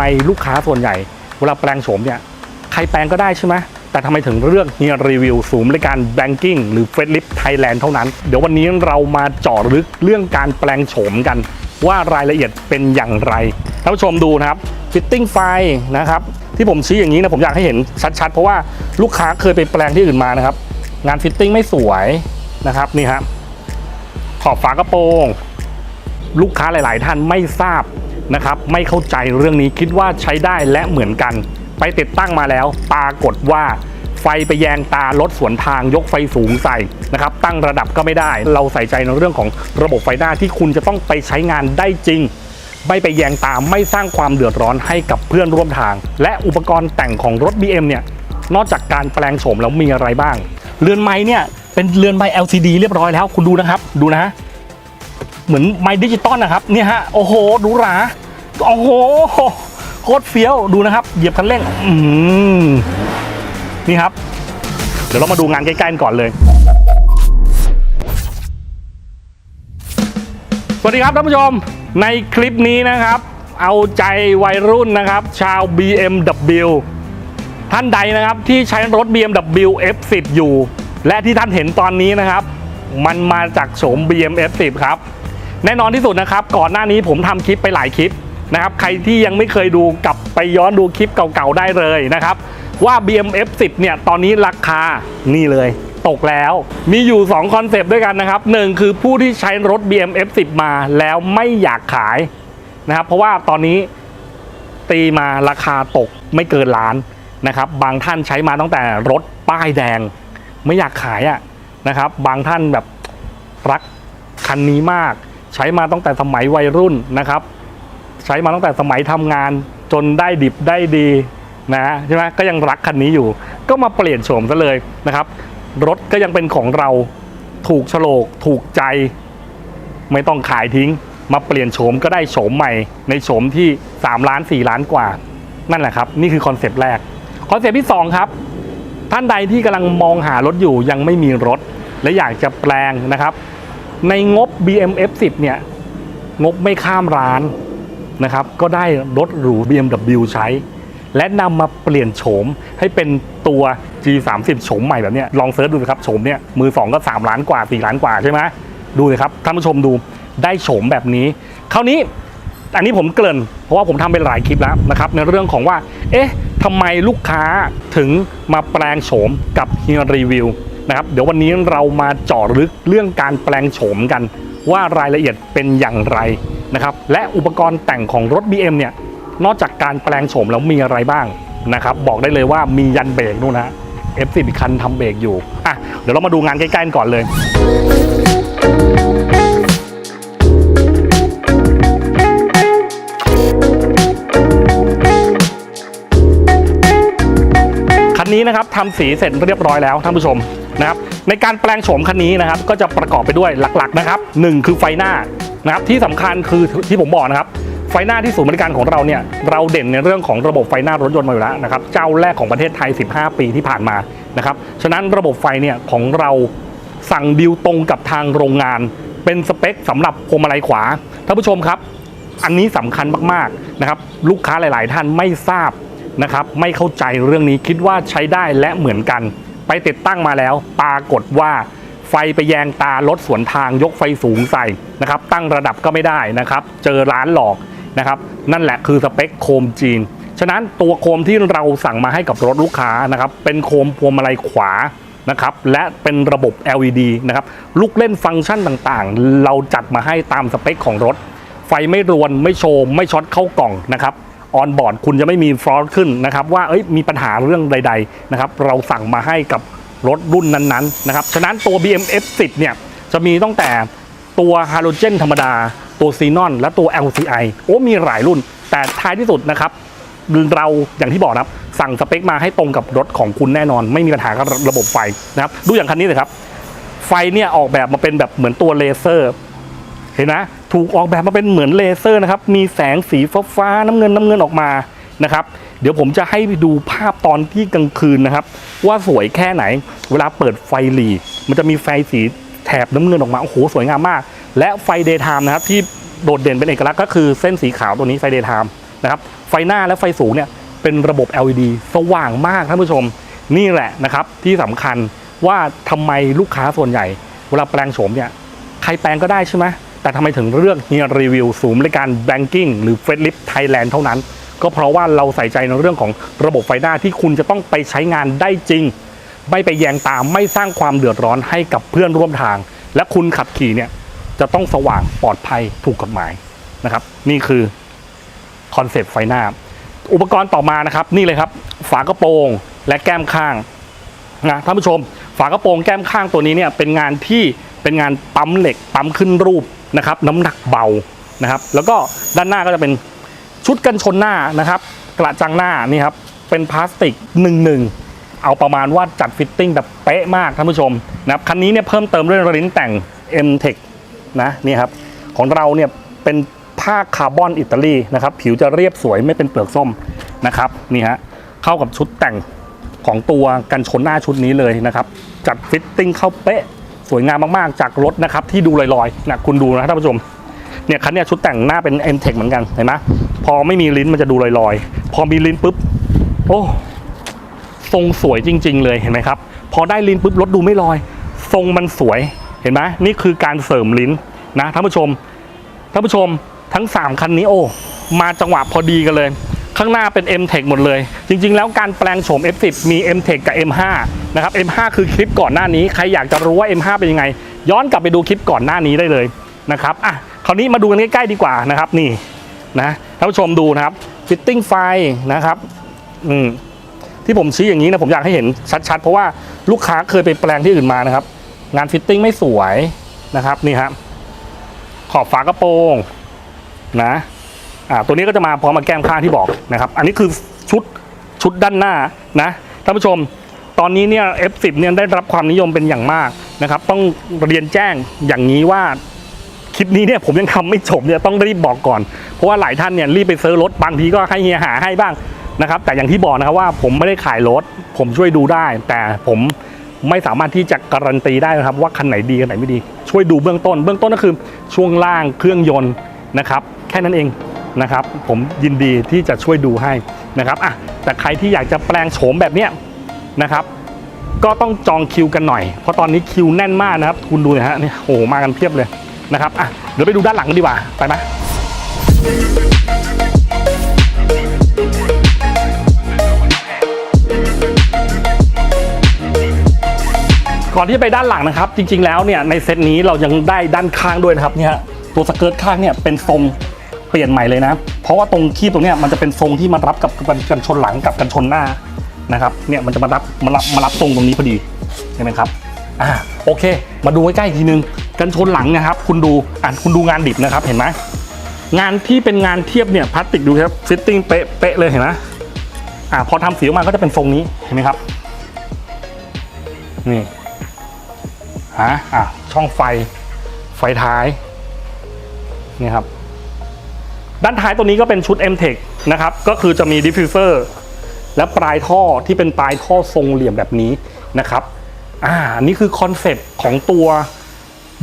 ไมลูกค้าส่วนใหญ่ เวลาแปลงโฉมเนี่ยใครแปลงก็ได้ใช่ไหมแต่ทำไมถึงเลือกเฮียรีวิวศูนย์บริการแบงกิ้งหรือเฟดลิฟไทยแลนด์เท่านั้น เดี๋ยววันนี้เรามาเจาะลึกเรื่องการแปลงโฉมกัน ว่ารายละเอียดเป็นอย่างไรท่านผู้ชมดูนะครับฟิตติ้งไฟนะครับที่ผมชี้อย่างนี้นะผมอยากให้เห็นชัดๆ เพราะว่าลูกค้าเคยไปแปลงที่อื่นมานะครับ งานฟิตติ้งไม่สวยนะครับนี่ครับขอบฝากระโปรง ลูกค้าหลาย ๆ ท่านไม่ทราบ นะครับ ไม่เข้าใจเรื่องนี้คิดว่าใช้ได้และเหมือนกัน ไปติดตั้งมาแล้ว ปรากฏว่าไฟไปแยงตารถสวนทางยกไฟสูงใส่นะครับตั้งระดับก็ไม่ได้ เราใส่ใจในเรื่องของระบบไฟหน้าที่คุณจะต้องไปใช้งานได้จริง ไม่ไปแยงตาไม่สร้างความเดือดร้อนให้กับเพื่อนร่วมทาง และอุปกรณ์แต่งของรถ BM เนี่ยนอกจากการแปลงโฉมแล้วมีอะไรบ้าง เรือนไม้เนี่ยเป็นเรือนไม้ LCD เรียบร้อยแล้วคุณดูนะครับ ดูนะ เหมือนไม้ดิจิตอลนะครับเนี่ยฮะโอ้โหหรูหราโอ้โหโคตรเฟี้ยวดูนะครับ เหยียบคันเร่งอืมนี่ครับ เดี๋ยวเรามาดูงานใกล้ๆกันก่อนเลยสวัสดีครับท่านผู้ชมในคลิปนี้นะครับ เอาใจวัยรุ่นนะครับ ชาว BMW ท่านใดนะครับที่ใช้รถ BMW F10 อยู่ และที่ท่านเห็นตอนนี้นะครับ มันมาจากโฉม BM F10 ครับ แน่นอนที่สุดนะครับ ก่อนหน้านี้ผมทำคลิปไปหลายคลิปนะครับ ใครที่ยังไม่เคยดูกลับไปย้อนดูคลิปเก่าๆได้เลยนะครับ ว่า BM F10 เนี่ย ตอนนี้ราคานี่เลย ตกแล้ว มีอยู่ 2 คอนเซปต์ด้วยกันนะครับหนึ่งคือผู้ที่ใช้รถ BM F10 มาแล้วไม่อยากขายนะครับ เพราะว่าตอนนี้ตีมาราคาตกไม่เกินล้านนะครับ บางท่านใช้มาตั้งแต่รถป้ายแดง ไม่อยากขายอะนะครับ บางท่านแบบรักคันนี้มาก ใช้มาตั้งแต่สมัยวัยรุ่นนะครับ ใช้มาตั้งแต่สมัยทำงานจนได้ดิบได้ดีนะใช่ไหมก็ยังรักคันนี้อยู่ ก็มาเปลี่ยนโฉมซะเลยนะครับ รถก็ยังเป็นของเราถูกโฉลกถูกใจ ไม่ต้องขายทิ้ง มาเปลี่ยนโฉมก็ได้โฉมใหม่ ในโฉมที่ 3 ล้าน 4 ล้านกว่า นั่นแหละครับ นี่คือคอนเซปต์แรกคอนเซปต์ที่ 2 ครับ ท่านใดที่กำลังมองหารถอยู่ยังไม่มีรถ และอยากจะแปลงนะครับ ในงบ BM F10 เนี่ย งบไม่ข้ามร้านนะครับ ก็ได้รถหรู BMW ใช้ และนำมาเปลี่ยนโฉมให้เป็นตัว G30 โฉมใหม่แบบนี้ลองเซิร์ชดูสิครับโฉมเนี่ยมือ 2 ก็ 3 ล้านกว่า 4 ล้านกว่าใช่ไหมดูเลยครับท่านผู้ชมดูได้โฉมแบบนี้ คราวนี้อันนี้ผมเกริ่น เพราะว่าผมทำเป็นหลายคลิปแล้วนะครับในเรื่องของว่า เอ๊ะทำไมลูกค้าถึงมาแปลงโฉมกับเฮียรีวิว นะครับ เดี๋ยววันนี้เรามาเจาะลึกเรื่องการแปลงโฉมกันว่ารายละเอียดเป็นอย่างไรนะครับ และอุปกรณ์แต่งของรถ BM เนี่ย นอกจากการแปลงโฉมแล้วมีอะไรบ้างนะครับ บอกได้เลยว่ามียันเบรกนู่นนะ F10 อีกคันทำเบรกอยู่อะเดี๋ยวเรามาดูงานใกล้ๆกันก่อนเลยคันนี้นะครับทำสีเสร็จเรียบร้อยแล้วท่านผู้ชม นะครับในการแปลงโฉมคันนี้นะครับก็จะประกอบไปด้วยหลักๆนะครับหนึ่งคือไฟหน้านะครับที่สำคัญคือที่ผมบอกนะครับไฟหน้าที่ศูนย์บริการของเราเนี่ยเราเด่นในเรื่องของระบบไฟหน้ารถยนต์มาอยู่แล้วนะครับเจ้าแรกของประเทศไทย 15 ปีที่ผ่านมานะครับฉะนั้นระบบไฟเนี่ยของเราสั่งดิวตรงกับทางโรงงาน เป็นสเปคสำหรับพวงมาลัยขวาท่านผู้ชมครับ อันนี้สำคัญมากๆนะครับลูกค้าหลาย ๆ ท่านไม่ทราบนะครับไม่เข้าใจเรื่องนี้คิดว่าใช้ได้และเหมือนกัน ไปติดตั้งมาแล้ว ปรากฏว่าไฟไปแยงตารถสวนทางยกไฟสูงใส่นะครับตั้งระดับก็ไม่ได้นะครับเจอร้านหลอกนะครับนั่นแหละคือสเปคโคมจีน ฉะนั้นตัวโคมที่เราสั่งมาให้กับรถลูกค้านะครับเป็นโคมพวงมาลัยขวานะครับและเป็นระบบ LED นะครับลูกเล่นฟังก์ชันต่างๆ เราจัดมาให้ตามสเปคของรถ ไฟไม่รวนไม่โชมไม่ช็อตเข้ากล่องนะครับ ออนบอร์ดคุณจะไม่มีฟลอสขึ้นนะครับว่าเอ้ยมีปัญหาเรื่องใดๆนะครับเราสั่งมาให้กับรถรุ่นนั้นๆนะครับฉะนั้นตัว BM F10 เนี่ยจะมีตั้งแต่ตัวฮาโลเจนธรรมดา ตัวซีนอน และตัว LCI โอ้มีหลายรุ่น แต่ท้ายที่สุดนะครับเราอย่างที่บอกนะครับสั่งสเปคมาให้ตรงกับรถของคุณแน่นอน ไม่มีปัญหากับระบบไฟนะครับดูอย่างคันนี้เลยครับไฟเนี่ยออกแบบมาเป็นแบบเหมือนตัวเลเซอร์ เห็นไหมถูกออกแบบมาเป็นเหมือนเลเซอร์นะครับ มีแสงสีฟ้าฟาๆน้ำเงินน้ำเงินออกมานะครับ เดี๋ยวผมจะให้ดูภาพตอนที่กลางคืนนะครับ ว่าสวยแค่ไหน เวลาเปิดไฟหลีมันจะมีไฟสีแถบน้ำเงินออกมา โอ้โห สวยงามมาก และไฟเดย์ไทม์นะครับ ที่โดดเด่นเป็นเอกลักษณ์ก็คือเส้นสีขาวตัวนี้ไฟเดย์ไทม์นะครับ ไฟหน้าและไฟสูงเนี่ยเป็นระบบ LED สว่างมากท่านผู้ชม นี่แหละนะครับที่สำคัญว่าทำไมลูกค้าส่วนใหญ่ เวลาแปลงโฉมเนี่ยใครแปลงก็ได้ใช่ไหม แต่ทำไมถึงเลือกเฮียรีวิวศูนย์บริการแบงกิ้งหรือเฟสลิฟไทยแลนด์เท่านั้น ก็เพราะว่าเราใส่ใจในเรื่องของระบบไฟหน้าที่คุณจะต้องไปใช้งานได้จริง ไม่ไปแยงตามไม่สร้างความเดือดร้อนให้กับเพื่อนร่วมทาง และคุณขับขี่เนี่ยจะต้องสว่างปลอดภัยถูกกฎหมายนะครับ นี่คือคอนเซปต์ไฟหน้า อุปกรณ์ต่อมานะครับ นี่เลยครับ ฝากระโปรงและแก้มข้างนะท่านผู้ชม ฝากระโปรงแก้มข้างตัวนี้เนี่ยเป็นงานที่เป็นงานปั๊มเหล็กปั๊มขึ้นรูป นะครับน้ำหนักเบานะครับ แล้วก็ด้านหน้าก็จะเป็นชุดกันชนหน้านะครับ กระจังหน้านี่ครับเป็นพลาสติกหนึ่งหนึ่งเอาประมาณว่าจัดฟิตติ้งแบบเป๊ะมากท่านผู้ชมนะครับคันนี้เนี่ยเพิ่มเติมด้วยลิ้นแต่ง M-Tech นะนี่ครับของเราเนี่ยเป็นผ้าคาร์บอนอิตาลีนะครับผิวจะเรียบสวยไม่เป็นเปลือกส้มนะครับนี่ฮะเข้ากับชุดแต่งของตัวกันชนหน้าชุดนี้เลยนะครับ จัดฟิตติ้งเข้าเป๊ะ สวยงามมากๆจากรถนะครับที่ดูลอยๆนะคุณดูนะท่านผู้ชมเนี่ยคันเนี้ยชุดแต่งหน้าเป็น M-Tech เหมือนกันเห็นไหมพอไม่มีลิ้นมันจะดูลอยๆ พอมีลิ้นปุ๊บโอ้ทรงสวยจริง ๆ เลยเห็นไหมครับ พอได้ลิ้นปุ๊บรถดูไม่ลอย ทรงมันสวยเห็นไหมนี่คือการเสริมลิ้นนะท่านผู้ชมท่านผู้ชมทั้ง 3 คันนี้โอ้มาจังหวะพอดีกันเลย ข้างหน้าเป็น M-Tech หมดเลย จริง ๆ แล้วการแปลงโฉม F10 มี M-Tech กับ M5 นะครับ M5 คือคลิปก่อนหน้านี้ ใครอยากจะรู้ว่า M5 เป็นยังไง ย้อนกลับไปดูคลิปก่อนหน้านี้ได้เลยนะครับอะคราวนี้มาดูกันใกล้ๆดีกว่านะครับนี่นะท่านผู้ชมดูนะครับฟิตติ้งไฟนะครับอืมที่ผมชี้อย่างนี้นะผมอยากให้เห็นชัดๆ เพราะว่าลูกค้าเคยไปแปลงที่อื่นมานะครับ งานฟิตติ้งไม่สวยนะครับนี่ครับขอบฝากระโปรงนะ อ่าตัวนี้ก็จะมาพร้อมมาแก้มข้างที่บอกนะครับอันนี้คือชุดชุดด้านหน้านะท่านผู้ชมตอนนี้เนี่ย F10 เนี่ยได้รับความนิยมเป็นอย่างมากนะครับต้องเรียนแจ้งอย่างนี้ว่าคลิปนี้เนี่ยผมยังทำไม่จบเนี่ยต้องรีบบอกก่อน เพราะว่าหลายท่านเนี่ยรีบไปซื้อรถบางทีก็ให้เฮียหาให้บ้างนะครับแต่อย่างที่บอกนะครับว่าผมไม่ได้ขายรถ ผมช่วยดูได้ แต่ผมไม่สามารถที่จะการันตีได้นะครับ ว่าคันไหนดีคันไหนไม่ดี ช่วยดูเบื้องต้น เบื้องต้นก็คือช่วงล่างเครื่องยนต์นะครับแค่นั้นเอง นะครับ ผมยินดีที่จะช่วยดูให้นะครับอะแต่ใครที่อยากจะแปลงโฉมแบบเนี้ยนะครับ ก็ต้องจองคิวกันหน่อย เพราะตอนนี้คิวแน่นมากนะครับ คุณดูนะฮะเนี่ยโอ้โหมากันเพียบเลยนะครับอะเดี๋ยวไปดูด้านหลังกันดีกว่าไปไหมก่อนที่จะไปด้านหลังนะครับ จริง ๆ แล้วเนี่ยในเซตนี้เรายังได้ด้านข้างด้วยนะครับเนี่ยตัวสเกิร์ตข้างเนี่ยเป็นทรง เปลี่ยนใหม่เลยนะ เพราะว่าตรงคีบตรงเนี้ยมันจะเป็นทรงที่มารับกับกันชนหลังกับกันชนหน้านะครับเนี่ยมันจะมารับมารับมารับทรงตรงนี้พอดีใช่ไหมครับอ่าโอเค มาดูใกล้ๆอีกทีนึงกันชนหลังนะครับ คุณดูอะคุณดูงานดิบนะครับเห็นไหมงานที่เป็นงานเทียบเนี่ยพลาสติกดูครับฟิตติ้งเป๊ะเป๊ะเลยเห็นไหมอ่าพอทำสีออกมาก็จะเป็นทรงนี้เห็นไหมครับนี่ฮะอะช่องไฟไฟท้ายนี่ครับ ด้านท้ายตัวนี้ก็เป็นชุด M-Tech นะครับก็คือจะมีดิฟฟิวเซอร์และปลายท่อที่เป็นปลายท่อทรงเหลี่ยมแบบนี้นะครับอ่านี่คือคอนเซปต์ของตัว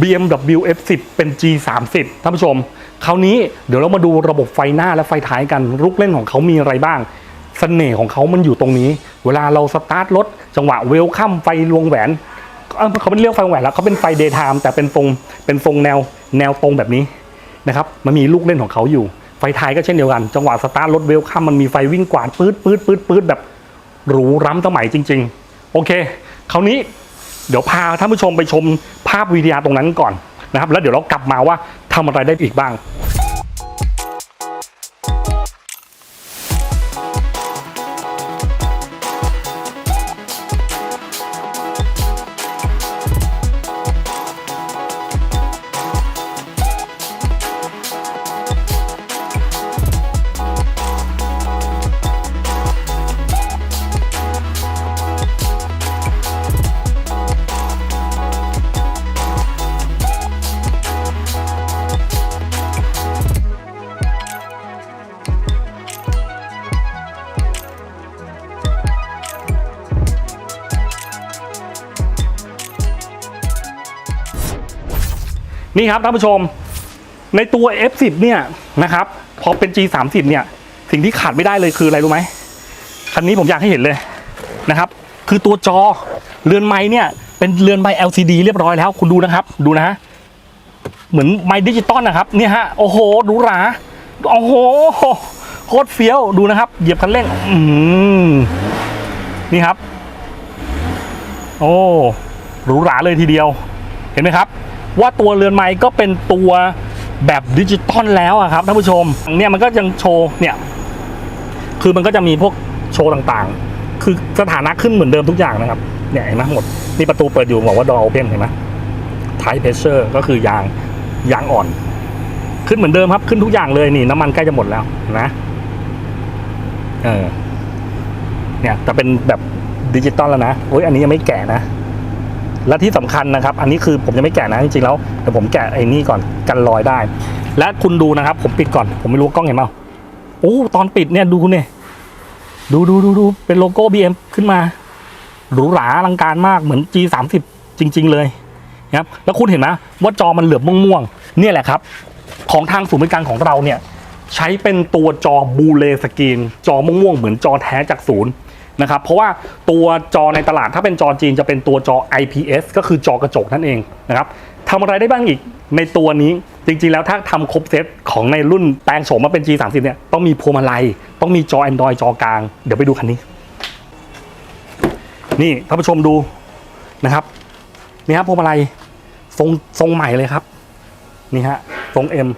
BMW F10 เป็น G30 ท่านผู้ชม คราวนี้เดี๋ยวเรามาดูระบบไฟหน้าและไฟท้ายกันลูกเล่นของเขามีอะไรบ้างเสน่ห์ของเขามันอยู่ตรงนี้ เวลาเราสตาร์ทรถจังหวะเวลคัมไฟลวงแหวนเเขาไม่เรียกไฟวงแหวนแล้วเขาเป็นไฟเดย์ไทม์แต่เป็นทรงเป็นทรงแนวแนวตรงแบบนี้นะครับมันมีลูกเล่นของเขาอยู่ ฟท้ายก็เช่นเดียวกัน จังหวะสตาร์ทรถเวลคัมมันมีไฟวิ่งกวาดปื๊ดปื๊ดปื๊ดปื๊ดแบบหรูร้ำสมัยจริง ๆ โอเค คราวนี้เดี๋ยวพาท่านผู้ชมไปชมภาพวีดีอาร์ตรงนั้นก่อนนะครับ แล้วเดี๋ยวเรากลับมาว่าทำอะไรได้อีกบ้าง นี่ครับท่านผู้ชม ในตัว F10 เนี่ยนะครับพอเป็น G30 เนี่ยสิ่งที่ขาดไม่ได้เลยคืออะไรรู้ไหมคันนี้ผมอยากให้เห็นเลยนะครับ คือตัวจอเรือนไม้เนี่ย เป็นเรือนไม้ LCD เรียบร้อยแล้ว คุณดูนะครับ ดูนะฮะเหมือนไม้ดิจิตอลนะครับ เนี่ยฮะโอ้โหหรูหราโอ้โหโคตรเฟี้ยวดูนะครับ เหยียบคันเร่งอืมนี่ครับ โอ้หรูหราเลยทีเดียว เห็นไหมครับ ว่าตัวเรือนไม้ก็เป็นตัวแบบดิจิตอลแล้วอะครับท่านผู้ชมเนี่ยมันก็ยังโชว์เนี่ยคือมันก็จะมีพวกโชว์ต่างๆ คือสถานะขึ้นเหมือนเดิมทุกอย่างนะครับเนี่ยเห็นไหมหมดนี่ประตูเปิดอยู่บอกว่าดอโอเพนเห็นไหมไทเพเชอร์ก็คือยางยางอ่อน ขึ้นเหมือนเดิมครับขึ้นทุกอย่างเลยนี่น้ำมันใกล้จะหมดแล้วนะเออเนี่ยแต่เป็นแบบดิจิตอลแล้วนะโอ้ยอันนี้ยังไม่แก่นะ และที่สำคัญนะครับ อันนี้คือผมยังไม่แกะนะจริงๆแล้วเดี๋ยวผมแกะไอ้นี่ก่อนกันรอยได้ และคุณดูนะครับ ผมปิดก่อน ผมไม่รู้กล้องเห็นเปล่าโอ้ตอนปิดเนี่ยดูเนี่ยดูดูดูดูเป็นโลโก้ BM ขึ้นมาหรูหราอลังการมากเหมือน G30 จริง ๆ เลยนะครับแล้วคุณเห็นไหมว่าจอมันเหลือบม่วงๆเนี่ยแหละครับ ของทางศูนย์บริการของเราเนี่ยใช้เป็นตัวจอบูเลสกรีน จอม่วงๆเหมือนจอแท้จากศูนย์ นะครับ เพราะว่าตัวจอในตลาดถ้าเป็นจอจีนจะเป็นตัวจอ IPS ก็คือจอกระจกนั่นเองนะครับทำอะไรได้บ้างอีกในตัวนี้จริงๆ แล้วถ้าทำครบเซตของในรุ่นแปลงโฉมมาเป็น G30 เนี่ยต้องมีพวงมาลัย ต้องมีจอ Android จอกลาง เดี๋ยวไปดูคันนี้ นี่ท่านผู้ชมดูนะครับนี่ครับพวงมาลัยทรงทรงใหม่เลยครับ นี่ฮะทรง M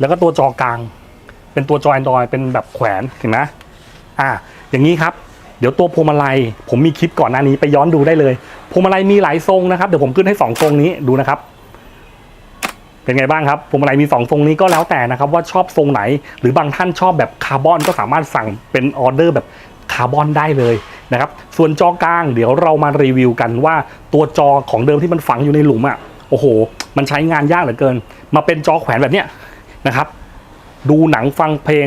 แล้วก็ตัวจอกลาง เป็นตัวจอ Android เป็นแบบแขวนเห็นไหมอ่าอย่างนี้ครับ เดี๋ยวตัวพวงมาลัย ผมมีคลิปก่อนหน้านี้ไปย้อนดูได้เลยพวงมาลัยมีหลายทรงนะครับเดี๋ยวผมขึ้นให้สองทรงนี้ดูนะครับ เป็นไงบ้างครับพวงมาลัยมีสองทรงนี้ก็แล้วแต่นะครับ ว่าชอบทรงไหน หรือบางท่านชอบแบบคาร์บอนก็สามารถสั่งเป็นออเดอร์แบบคาร์บอนได้เลยนะครับส่วนจอกลางเดี๋ยวเรามารีวิวกันว่าตัวจอของเดิมที่มันฝังอยู่ในหลุมอะโอ้โห มันใช้งานยากเหลือเกิน มาเป็นจอแขวนแบบเนี้ยนะครับ ดูหนังฟังเพลง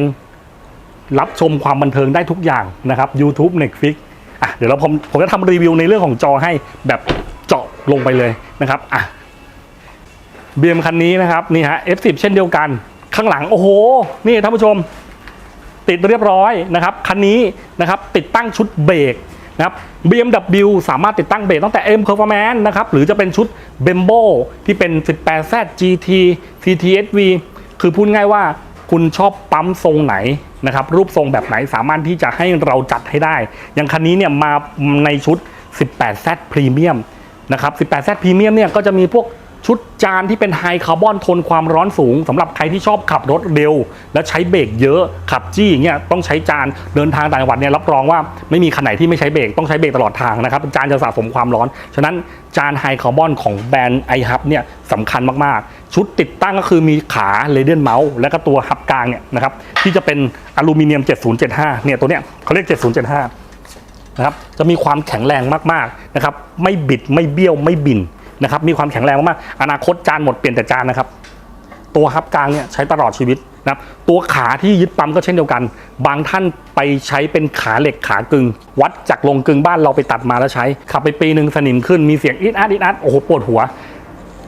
รับชมความบันเทิงได้ทุกอย่างนะครับ YouTube Netflix อะเดี๋ยวเราผมผมจะทำรีวิวในเรื่องของจอให้แบบเจาะลงไปเลยนะครับอะเบียมคันนี้นะครับนี่ฮะ F10 เช่นเดียวกัน ข้างหลังโอ้โห นี่ท่านผู้ชม ติดเรียบร้อยนะครับคันนี้นะครับติดตั้งชุดเบรกนะครับ BMW สามารถติดตั้งเบรกตั้งแต่ M Performance นะครับหรือจะเป็นชุด Bembo ที่เป็น 18Z GT CTSV คือพูดง่ายว่าคุณชอบปั๊มทรงไหน นะครับรูปทรงแบบไหนสามารถที่จะให้เราจัดให้ได้ อย่างคันนี้เนี่ยมาในชุด 18Z Premium นะครับ 18Z Premium เนี่ยก็จะมีพวก ชุดจานที่เป็นไฮคาร์บอนทนความร้อนสูงสำหรับใครที่ชอบขับรถเร็ว และใช้เบรกเยอะขับจี้อย่างเงี้ยต้องใช้จานเดินทางต่างจังหวัดเนี่ยรับรองว่าไม่มีคันไหนที่ไม่ใช้เบรกต้องใช้เบรกตลอดทางนะครับจานจะสะสมความร้อน ฉะนั้นจานไฮคาร์บอนของแบรนด์ไอฮับเนี่ยสำคัญมากๆ ชุดติดตั้งก็คือมีขาเรเดียนเมาส์และก็ตัวฮับกลางเนี่ยนะครับที่จะเป็นอลูมิเนียม 7075เนี่ยตัวเนี้ยเขาเรียก 7075นะครับจะมีความแข็งแรงมากๆนะครับไม่บิดไม่เบี้ยวไม่บิน นะครับ มีความแข็งแรงมากๆอนาคตจานหมดเปลี่ยนแต่จานนะครับ ตัวฮับกลางเนี่ยใช้ตลอดชีวิตนะครับตัวขาที่ยึดปั๊มก็เช่นเดียวกัน บางท่านไปใช้เป็นขาเหล็กขากึง วัดจากลงกึงบ้านเราไปตัดมาแล้วใช้ ขับไปปีหนึ่งสนิมขึ้นมีเสียงอิดอัดอิดอัดโอ้โหปวดหัว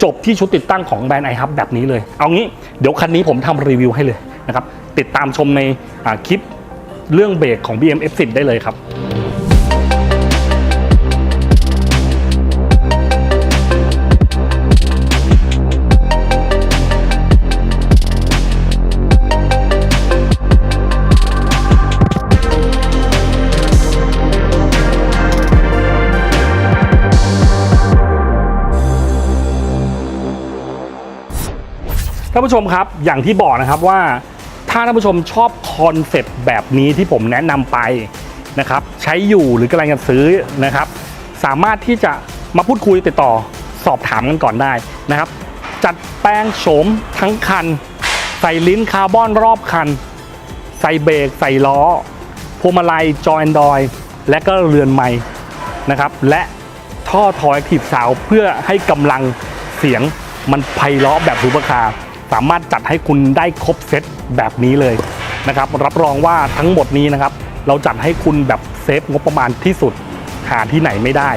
จบที่ชุดติดตั้งของแบรนด์ไอฮับแบบนี้เลย เอางี้เดี๋ยวคันนี้ผมทำรีวิวให้เลยนะครับติดตามชมในคลิปเรื่องเบรกของ BM F10 ได้เลยครับ ท่านผู้ชมครับอย่างที่บอกนะครับว่าถ้าท่านผู้ชมชอบคอนเซปต์แบบนี้ที่ผมแนะนำไปนะครับใช้อยู่หรือกำลังจะซื้อนะครับ สามารถที่จะมาพูดคุยติดต่อสอบถามกันก่อนได้นะครับ จัดแปลงโฉมทั้งคัน ใส่ลิ้นคาร์บอนรอบคัน ใส่เบรกใส่ล้อพวงมาลัยจอแอนดอยและก็เรือนไม้นะครับ และท่อทอยทีบสาวเพื่อให้กำลังเสียงมันไพเราะแบบซูเปอร์คาร์ สามารถจัดให้คุณได้ครบเซตแบบนี้เลยนะครับ รับรองว่าทั้งหมดนี้นะครับ เราจัดให้คุณแบบเซฟงบประมาณที่สุดหาที่ไหนไม่ได้